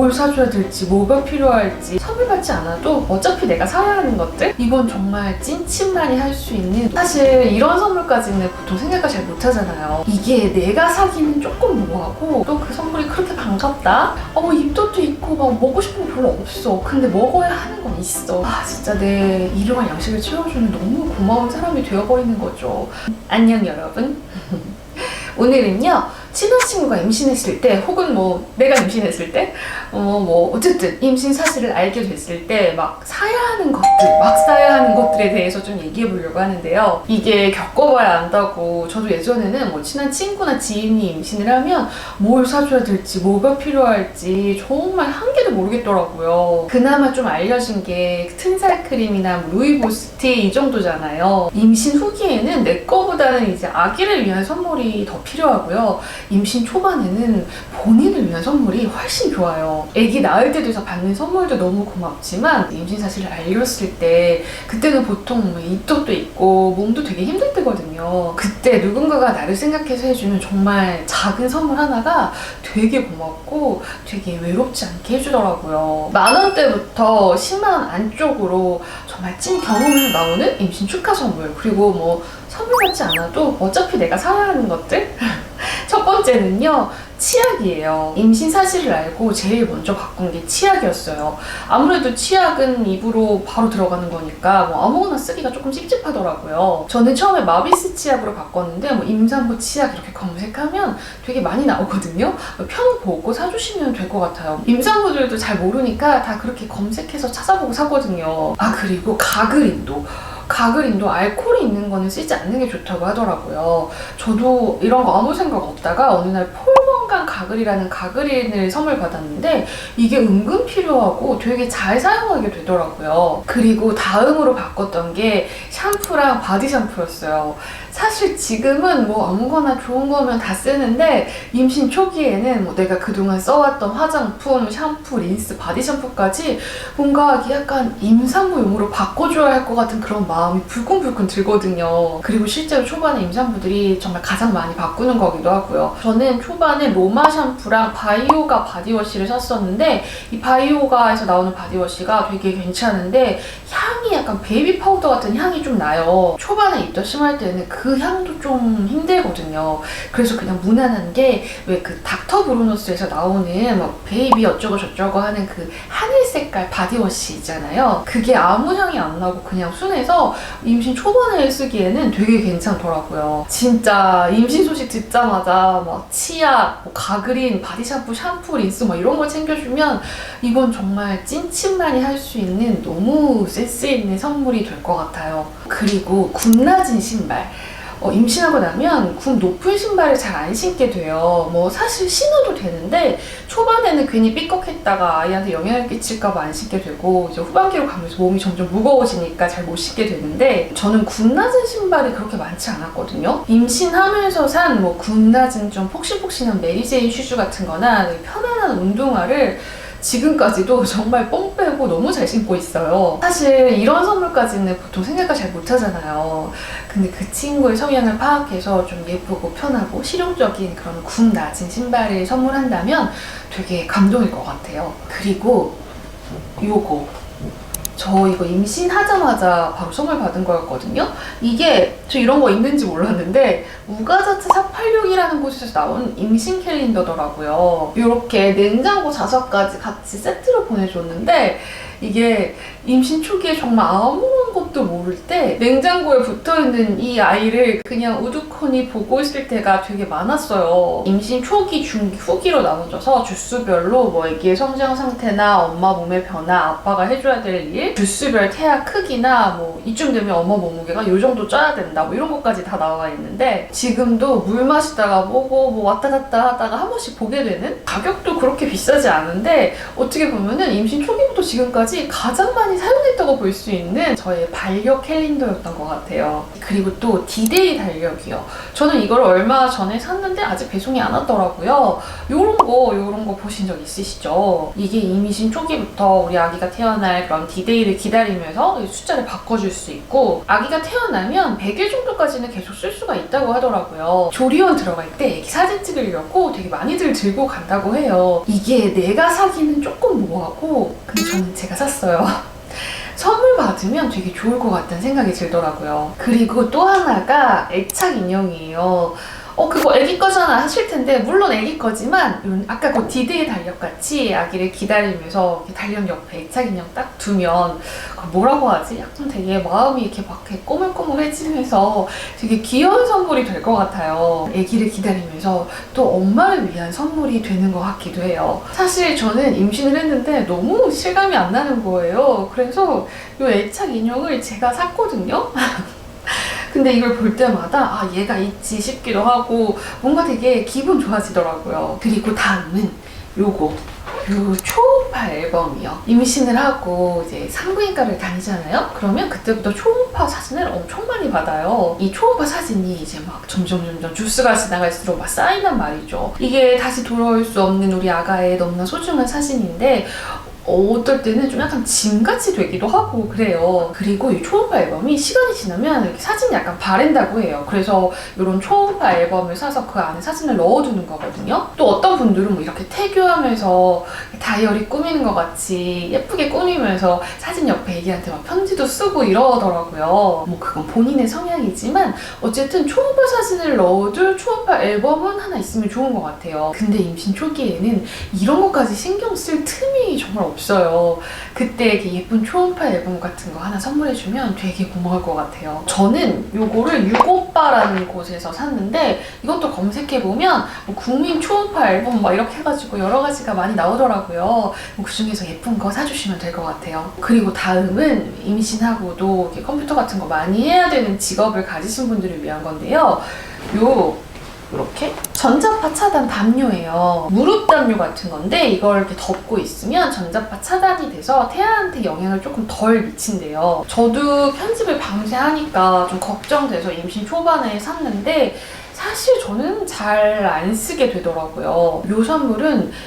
뭘 사줘야 될지, 뭐가 필요할지 선물 받지 않아도 어차피 내가 사야 하는 것들? 이건 정말 찐친만이 할 수 있는 사실 이런 선물까지는 보통 생각을 잘 못하잖아요. 이게 내가 사기는 조금 뭐하고 또 그 선물이 그렇게 반갑다? 어, 뭐 입덧도 있고 막 먹고 싶은 거 별로 없어. 근데 먹어야 하는 건 있어. 아 진짜 내 일용할 양식을 채워주는 너무 고마운 사람이 되어버리는 거죠. 안녕 여러분. 오늘은요 친한 친구가 임신했을 때 혹은 뭐 내가 임신했을 때 어 뭐 어쨌든 임신 사실을 알게 됐을 때 막 사야 하는 것들 막 사야 하는 것들에 대해서 좀 얘기해 보려고 하는데요. 이게 겪어봐야 안다고. 저도 예전에는 뭐 친한 친구나 지인이 임신을 하면 뭘 사줘야 될지 뭐가 필요할지 정말 한 개도 모르겠더라고요. 그나마 좀 알려진 게 튼살 크림이나 뭐 루이보스티 이 정도잖아요. 임신 후기에는 내 거보다는 이제 아기를 위한 선물이 더 필요하고요 임신 초반에는 본인을 위한 선물이 훨씬 좋아요. 아기 낳을 때 돼서 받는 선물도 너무 고맙지만 임신 사실을 알렸을 때 그때는 보통 뭐 입덧도 있고 몸도 되게 힘들 때거든요. 그때 누군가가 나를 생각해서 해주는 정말 작은 선물 하나가 되게 고맙고 되게 외롭지 않게 해주더라고요. 만 원대부터 10만 원 안쪽으로 정말 찐 경험에서 나오는 임신 축하 선물 그리고 뭐 선물 받지 않아도 어차피 내가 사야 하는 것들 첫 번째는요, 치약이에요. 임신 사실을 알고 제일 먼저 바꾼 게 치약이었어요. 아무래도 치약은 입으로 바로 들어가는 거니까 뭐 아무거나 쓰기가 조금 찝찝하더라고요. 저는 처음에 마비스 치약으로 바꿨는데 뭐 임산부 치약 이렇게 검색하면 되게 많이 나오거든요. 편 보고 사주시면 될 것 같아요. 임산부들도 잘 모르니까 다 그렇게 검색해서 찾아보고 사거든요. 아 그리고 가글인도. 가글인도 알코올이 있는 거는 쓰지 않는 게 좋다고 하더라고요. 저도 이런 거 아무 생각 없다가 어느 날 폴 건강 가글이라는 가글인을 선물 받았는데 이게 은근 필요하고 되게 잘 사용하게 되더라고요. 그리고 다음으로 바꿨던 게 샴푸랑 바디 샴푸였어요. 사실 지금은 뭐 아무거나 좋은 거면 다 쓰는데 임신 초기에는 뭐 내가 그동안 써왔던 화장품, 샴푸, 린스, 바디 샴푸까지 뭔가 약간 임산부용으로 바꿔줘야 할 것 같은 그런 마음이 불끈불끈 들거든요. 그리고 실제로 초반에 임산부들이 정말 가장 많이 바꾸는 거기도 하고요. 저는 초반에 로마 샴푸랑 바이오가 바디워시를 샀었는데 이 바이오가에서 나오는 바디워시가 되게 괜찮은데 향이 약간 베이비 파우더 같은 향이 좀 나요. 초반에 입덧 심할 때는 그 향도 좀 힘들거든요. 그래서 그냥 무난한 게 왜 그 닥터 브루노스에서 나오는 뭐 베이비 어쩌고 저쩌고 하는 그 하늘 색깔 바디워시 있잖아요. 그게 아무 향이 안 나고 그냥 순해서 임신 초반에 쓰기에는 되게 괜찮더라고요. 진짜 임신 소식 듣자마자 막 치약, 뭐 가그린, 바디 샴푸, 샴푸, 린스 뭐 이런 걸 챙겨주면 이건 정말 찐친만이 할 수 있는 너무 센스 있는 선물이 될 것 같아요. 그리고 굽 낮은 신발. 어, 임신하고 나면 굽 높은 신발을 잘 안 신게 돼요. 뭐 사실 신어도 되는데 초반에는 괜히 삐걱했다가 아이한테 영향을 끼칠까봐 안 신게 되고 이제 후반기로 가면서 몸이 점점 무거워지니까 잘 못 신게 되는데 저는 굽 낮은 신발이 그렇게 많지 않았거든요. 임신하면서 산 뭐 굽 낮은 좀 폭신폭신한 메리제이 슈즈 같은 거나 편안한 운동화를 지금까지도 정말 뽕 빼고 너무 잘 신고 있어요. 사실 이런 선물까지는 보통 생각을 잘 못하잖아요. 근데 그 친구의 성향을 파악해서 좀 예쁘고 편하고 실용적인 그런 굽 낮은 신발을 선물한다면 되게 감동일 것 같아요. 그리고 요거. 저 이거 임신하자마자 선물 받은 거였거든요. 이게 저 이런 거 있는지 몰랐는데 우가자차 486이라는 곳에서 나온 임신 캘린더더라고요. 이렇게 냉장고 자석까지 같이 세트로 보내줬는데 이게 임신 초기에 정말 아무것도 모를 때 냉장고에 붙어있는 이 아이를 그냥 우두커니 보고 있을 때가 되게 많았어요. 임신 초기, 중기, 후기로 나눠져서 주수별로 뭐 애기의 성장 상태나 엄마 몸의 변화, 아빠가 해줘야 될 일, 주수별 태아 크기나 뭐 이쯤 되면 엄마 몸무게가 이 정도 쪄야 된다 뭐 이런 것까지 다 나와 있는데 지금도 물 마시다가 보고 뭐 왔다 갔다 하다가 한 번씩 보게 되는 가격도 그렇게 비싸지 않은데 어떻게 보면은 임신 초기부터 지금까지 가장 많이 사용했다고 볼 수 있는 저의 반려 캘린더였던 것 같아요. 그리고 또 디데이 달력이요. 저는 이걸 얼마 전에 샀는데 아직 배송이 안 왔더라고요. 요런 거, 요런 거 보신 적 있으시죠? 이게 임신 초기부터 우리 아기가 태어날 그런 디데이 아기를 기다리면서 이 숫자를 바꿔줄 수 있고 아기가 태어나면 100일 정도까지는 계속 쓸 수가 있다고 하더라고요. 조리원 들어갈 때 아기 사진 찍으려고 되게 많이들 들고 간다고 해요. 이게 내가 사기는 조금 뭐하고 근데 저는 제가 샀어요. 선물 받으면 되게 좋을 것 같다는 생각이 들더라고요. 그리고 또 하나가 애착 인형이에요. 어 그거 애기 거잖아 하실 텐데 물론 애기 거지만 아까 그 디데이 달력 같이 아기를 기다리면서 달력 옆에 애착 인형 딱 두면 그 뭐라고 하지? 약간 되게 마음이 이렇게 막 꼬물꼬물해지면서 되게 귀여운 선물이 될 것 같아요. 아기를 기다리면서 또 엄마를 위한 선물이 되는 것 같기도 해요. 사실 저는 임신을 했는데 너무 실감이 안 나는 거예요. 그래서 이 애착 인형을 제가 샀거든요. 근데 이걸 볼 때마다 아 얘가 있지 싶기도 하고 뭔가 되게 기분 좋아지더라고요. 그리고 다음은 요거 요 초음파 앨범이요. 임신을 하고 이제 산부인과를 다니잖아요. 그러면 그때부터 초음파 사진을 엄청 많이 받아요. 이 초음파 사진이 이제 막 점점 점점 주스가 지나갈수록 막 쌓인단 말이죠. 이게 다시 돌아올 수 없는 우리 아가의 너무나 소중한 사진인데 어떨 때는 좀 약간 짐같이 되기도 하고 그래요. 그리고 이 초음파 앨범이 시간이 지나면 이렇게 사진이 약간 바랜다고 해요. 그래서 이런 초음파 앨범을 사서 그 안에 사진을 넣어두는 거거든요. 또 어떤 분들은 뭐 이렇게 태교하면서 다이어리 꾸미는 것 같이 예쁘게 꾸미면서 사진 옆에 애기한테 막 편지도 쓰고 이러더라고요. 뭐 그건 본인의 성향이지만 어쨌든 초음파 사진을 넣어둘 초음파 앨범은 하나 있으면 좋은 것 같아요. 근데 임신 초기에는 이런 것까지 신경 쓸 틈이 정말 없어요. 그때 이렇게 예쁜 초음파 앨범 같은 거 하나 선물해주면 되게 고마울 것 같아요. 저는 요거를 유고빠라는 곳에서 샀는데 이것도 검색해보면 뭐 국민 초음파 앨범 막 이렇게 해가지고 여러 가지가 많이 나오더라고요. 뭐그 중에서 예쁜 거 사주시면 될 것 같아요. 그리고 다음은 임신하고도 컴퓨터 같은 거 많이 해야 되는 직업을 가지신 분들을 위한 건데요. 요 이렇게 전자파 차단 담요예요. 무릎 담요 같은 건데 이걸 이렇게 덮고 있으면 전자파 차단이 돼서 태아한테 영향을 조금 덜 미친대요. 저도 편집을 방지하니까 좀 걱정돼서 임신 초반에 샀는데 사실 저는 잘 안 쓰게 되더라고요.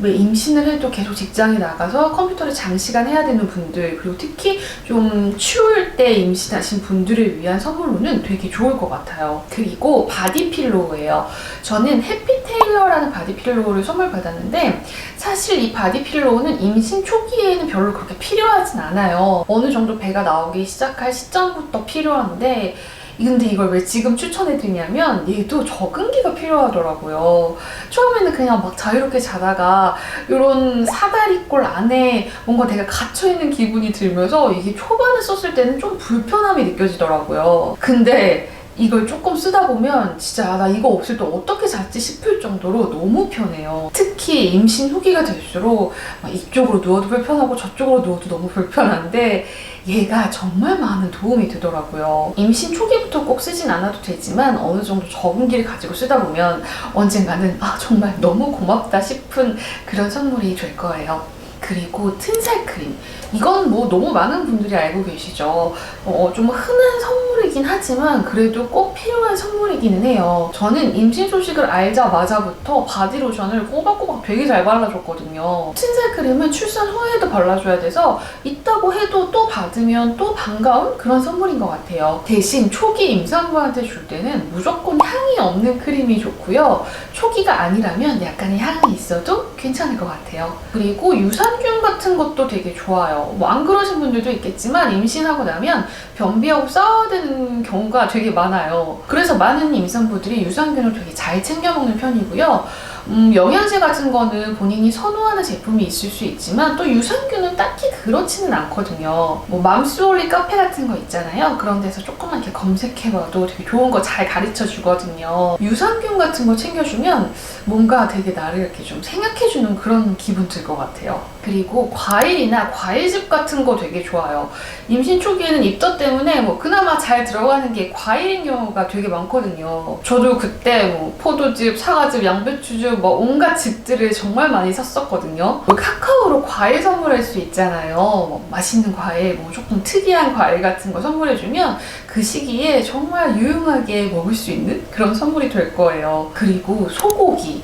왜 임신을 해도 계속 직장에 나가서 컴퓨터를 장시간 해야 되는 분들 그리고 특히 좀 추울 때 임신하신 분들을 위한 선물로는 되게 좋을 것 같아요. 그리고 바디필로우예요. 저는 해피테일러라는 바디필로우를 선물 받았는데 사실 이 바디필로우는 임신 초기에는 별로 그렇게 필요하진 않아요. 어느 정도 배가 나오기 시작할 시점부터 필요한데 근데 이걸 왜 지금 추천해드리냐면 얘도 적응기가 필요하더라고요. 처음에는 그냥 막 자유롭게 자다가 이런 사다리꼴 안에 뭔가 되게 갇혀있는 기분이 들면서 이게 초반에 썼을 때는 좀 불편함이 느껴지더라고요. 근데 이걸 조금 쓰다 보면 진짜 아, 나 이거 없을 때 어떻게 잤지 싶을 정도로 너무 편해요. 특히 임신 후기가 될수록 막 이쪽으로 누워도 불편하고 저쪽으로 누워도 너무 불편한데 얘가 정말 많은 도움이 되더라고요. 임신 초기부터 꼭 쓰진 않아도 되지만 어느 정도 적응기를 가지고 쓰다 보면 언젠가는 아 정말 너무 고맙다 싶은 그런 선물이 될 거예요. 그리고 튼살 크림. 이건 뭐 너무 많은 분들이 알고 계시죠. 어, 좀 흔한 선물이긴 하지만 그래도 꼭 필요한 선물이기는 해요. 저는 임신 소식을 알자마자부터 바디로션을 꼬박꼬박 되게 잘 발라줬거든요. 튼살 크림은 출산 후에도 발라줘야 돼서 있다고 해도 또 받으면 또 반가운 그런 선물인 것 같아요. 대신 초기 임산부한테 줄 때는 무조건 향이 없는 크림이 좋고요. 초기가 아니라면 약간의 향이 있어도 괜찮을 것 같아요. 그리고 유산균 같은 것도 되게 좋아요. 뭐 안 그러신 분들도 있겠지만 임신하고 나면 변비하고 싸워야 되는 경우가 되게 많아요. 그래서 많은 임산부들이 유산균을 되게 잘 챙겨 먹는 편이고요. 음, 영양제 같은 거는 본인이 선호하는 제품이 있을 수 있지만 또 유산균은 딱히 그렇지는 않거든요. 뭐 맘스올리 카페 같은 거 있잖아요. 그런 데서 조금만 이렇게 검색해봐도 되게 좋은 거 잘 가르쳐 주거든요. 유산균 같은 거 챙겨주면 뭔가 되게 나를 이렇게 좀 생각해주는 그런 기분 들 것 같아요. 그리고 과일이나 과일즙 같은 거 되게 좋아요. 임신 초기에는 입덧 때문에 뭐 그나마 잘 들어가는 게 과일인 경우가 되게 많거든요. 저도 그때 뭐 포도즙, 사과즙, 양배추즙 뭐 온갖 즙들을 정말 많이 샀었거든요. 뭐 카카오로 과일 선물할 수 있잖아요. 뭐 맛있는 과일, 뭐 조금 특이한 과일 같은 거 선물해주면 그 시기에 정말 유용하게 먹을 수 있는 그런 선물이 될 거예요. 그리고 소고기.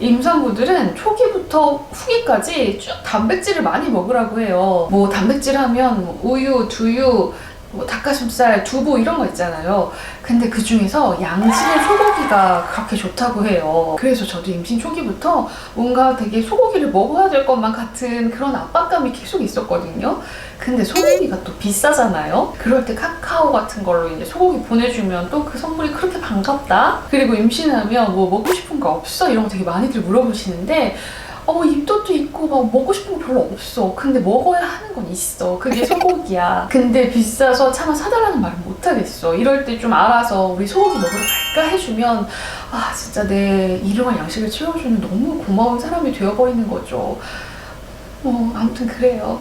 임산부들은 초기부터 후기까지 쭉 단백질을 많이 먹으라고 해요. 뭐 단백질 하면 뭐 우유, 두유, 뭐 닭가슴살, 두부 이런 거 있잖아요. 근데 그 중에서 양질의 소고기가 그렇게 좋다고 해요. 그래서 저도 임신 초기부터 뭔가 되게 소고기를 먹어야 될 것만 같은 그런 압박감이 계속 있었거든요. 근데 소고기가 또 비싸잖아요. 그럴 때 카카오 같은 걸로 이제 소고기 보내주면 또 그 선물이 그렇게 반갑다. 그리고 임신하면 뭐 먹고 싶은 거 없어? 이런 거 되게 많이들 물어보시는데 어, 입덧도 있고 막 먹고 싶은 거 별로 없어. 근데 먹어야 하는 건 있어. 그게 소고기야. 근데 비싸서 차마 사달라는 말은 못 하겠어. 이럴 때 좀 알아서 우리 소고기 먹으러 갈까 해주면 아 진짜 내 일용할 양식을 채워주는 너무 고마운 사람이 되어버리는 거죠. 뭐 아무튼 그래요.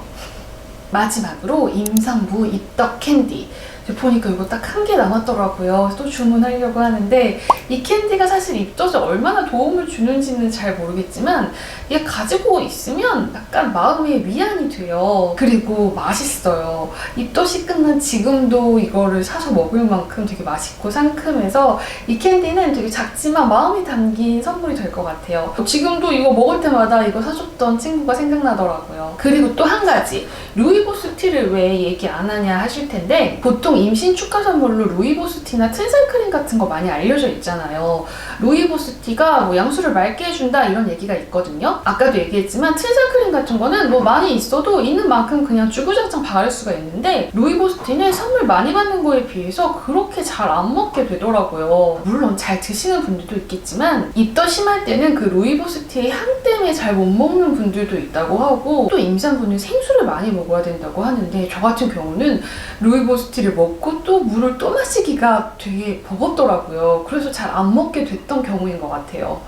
마지막으로 임산부 입덕 캔디. 보니까 이거 딱 한 개 남았더라고요. 또 주문하려고 하는데 이 캔디가 사실 입덧에 얼마나 도움을 주는지는 잘 모르겠지만 얘 가지고 있으면 약간 마음의 위안이 돼요. 그리고 맛있어요. 입덧이 끝난 지금도 이거를 사서 먹을 만큼 되게 맛있고 상큼해서 이 캔디는 되게 작지만 마음이 담긴 선물이 될 것 같아요. 지금도 이거 먹을 때마다 이거 사줬던 친구가 생각나더라고요. 그리고 또 한 가지 루이보스 티를 왜 얘기 안 하냐 하실 텐데 보통 임신 축하 선물로 루이보스 티나 튼살 크림 같은 거 많이 알려져 있잖아요. 루이보스 티가 뭐 양수를 맑게 해준다 이런 얘기가 있거든요. 아까도 얘기했지만 튼살 크림 같은 거는 뭐 많이 있어도 있는 만큼 그냥 주구장창 바를 수가 있는데 루이보스 티는 선물 많이 받는 거에 비해서 그렇게 잘 안 먹게 되더라고요. 물론 잘 드시는 분들도 있겠지만 입덧 심할 때는 그 루이보스 티의 향 때문에 잘 못 먹는 분들도 있다고 하고 또 임산부는 생수를 많이 먹어야 된다고 하 는데 저 같은 경우는 루이보스 티를 먹고 또 물을 또 마시기가 되게 버겁더라고요. 그래서 잘 안 먹게 됐던 경우인 것 같아요.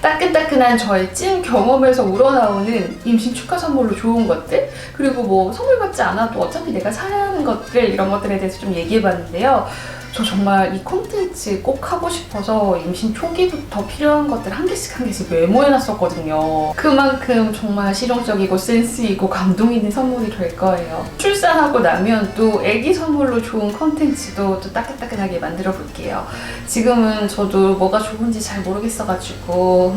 따끈따끈한 저의 찐 경험에서 우러나오는 임신 축하 선물로 좋은 것들 그리고 뭐 선물 받지 않아도 어차피 내가 사야 하는 것들 이런 것들에 대해서 좀 얘기해봤는데요. 저 정말 이 콘텐츠 꼭 하고 싶어서 임신 초기부터 필요한 것들 한 개씩 한 개씩 메모해놨었거든요. 그만큼 정말 실용적이고 센스 있고 감동 있는 선물이 될 거예요. 출산하고 나면 또 아기 선물로 좋은 콘텐츠도 또 따끈따끈하게 만들어 볼게요. 지금은 저도 뭐가 좋은지 잘 모르겠어가지고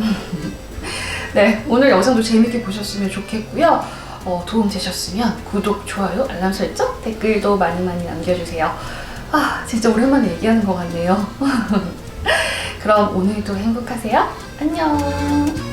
네 오늘 영상도 재밌게 보셨으면 좋겠고요. 어, 도움 되셨으면 구독, 좋아요, 알람 설정, 댓글도 많이 많이 남겨주세요. 아, 진짜 오랜만에 얘기하는 것 같네요. 그럼 오늘도 행복하세요. 안녕.